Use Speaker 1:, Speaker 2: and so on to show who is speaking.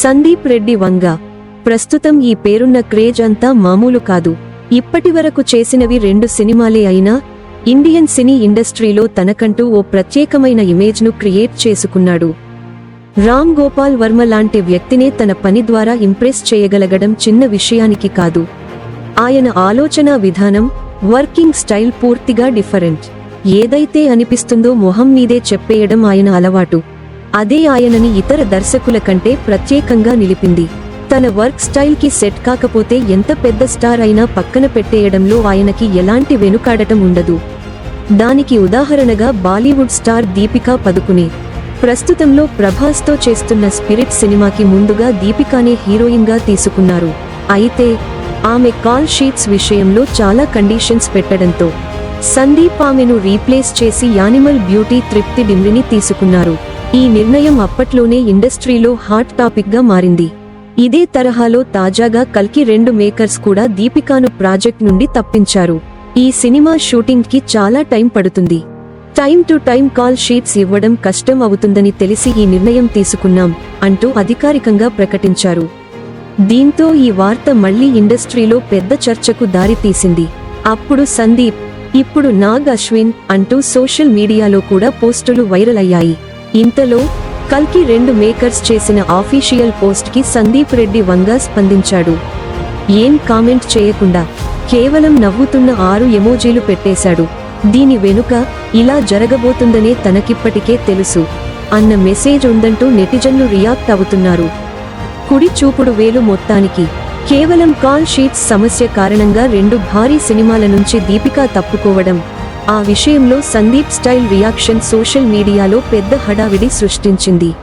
Speaker 1: సందీప్ రెడ్డి వంగ. ప్రస్తుతం ఈ పేరున్న క్రేజ్ అంతా మామూలు కాదు. ఇప్పటివరకు చేసినవి రెండు సినిమాలే అయినా ఇండియన్ సినీ ఇండస్ట్రీలో తనకంటూ ఓ ప్రత్యేకమైన ఇమేజ్ను క్రియేట్ చేసుకున్నాడు. రామ్ గోపాల్ వర్మ లాంటి వ్యక్తినే తన పని ద్వారా ఇంప్రెస్ చేయగలగడం చిన్న విషయానికి కాదు. ఆయన ఆలోచన విధానం వర్కింగ్ స్టైల్ పూర్తిగా డిఫరెంట్. ఏదైతే అనిపిస్తుందో మొహం మీదే చెప్పేయడం ఆయన అలవాటు. అదే ఆయనని ఇతర దర్శకుల కంటే ప్రత్యేకంగా నిలిపింది. తన వర్క్ స్టైల్కి సెట్ కాకపోతే ఎంత పెద్ద స్టార్ అయినా పక్కన పెట్టేయడంలో ఆయనకి ఎలాంటి వెనుకాడటం ఉండదు. దానికి ఉదాహరణగా బాలీవుడ్ స్టార్ దీపికా పదుకునే. ప్రస్తుతంలో ప్రభాస్తో చేస్తున్న స్పిరిట్ సినిమాకి ముందుగా దీపికానే హీరోయిన్గా తీసుకున్నారు. అయితే ఆమె కాల్ షీట్స్ విషయంలో చాలా కండిషన్స్ పెట్టడంతో సందీప్ ఆమెను రీప్లేస్ చేసి యానిమల్ బ్యూటీ తృప్తి డిమ్రిని తీసుకున్నారు. ఈ నిర్ణయం అప్పట్లోనే ఇండస్ట్రీలో హాట్ టాపిక్గా మారింది. ఇదే తరహాలో తాజాగా కల్కి రెండు మేకర్స్ కూడా దీపికాను ప్రాజెక్ట్ నుండి తప్పించారు. ఈ సినిమా షూటింగ్కి చాలా టైం పడుతుంది. Time to time call sheets ఇవ్వడం కష్టం అవుతుందని తెలిసి ఈ నిర్ణయం తీసుకున్నాం అంటూ అధికారికంగా ప్రకటించారు. దీంతో ఈ వార్త మళ్ళీ ఇండస్ట్రీలో పెద్ద చర్చకు దారితీసింది. అప్పుడు సందీప్ ఇప్పుడు నాగ్ అశ్విన్ అంటూ సోషల్ మీడియాలో కూడా పోస్టులు వైరల్ అయ్యాయి. ఇంతలో కల్కి రెండు మేకర్స్ చేసిన ఆఫీషియల్ పోస్ట్కి సందీప్ రెడ్డి వంగా స్పందించాడు. ఏం కామెంట్ చేయకుండా కేవలం నవ్వుతున్న ఆరు ఎమోజీలు పెట్టేశాడు. దీని వెనుక ఇలా జరగబోతుందనే తనకిప్పటికే తెలుసు. అన్న మెసేజ్ ఉందంటూ నెటిజన్లు రియాక్ట్ అవుతున్నారు. కుడి చూపుడు వేలు మొత్తానికి కేవలం కాల్ షీట్స్ సమస్య కారణంగా రెండు భారీ సినిమాల నుంచి దీపికా తప్పుకోవడం ఆ విషయంలో సందీప్ స్టైల్ రియాక్షన్ సోషల్ మీడియాలో పెద్ద హడావిడి సృష్టించింది.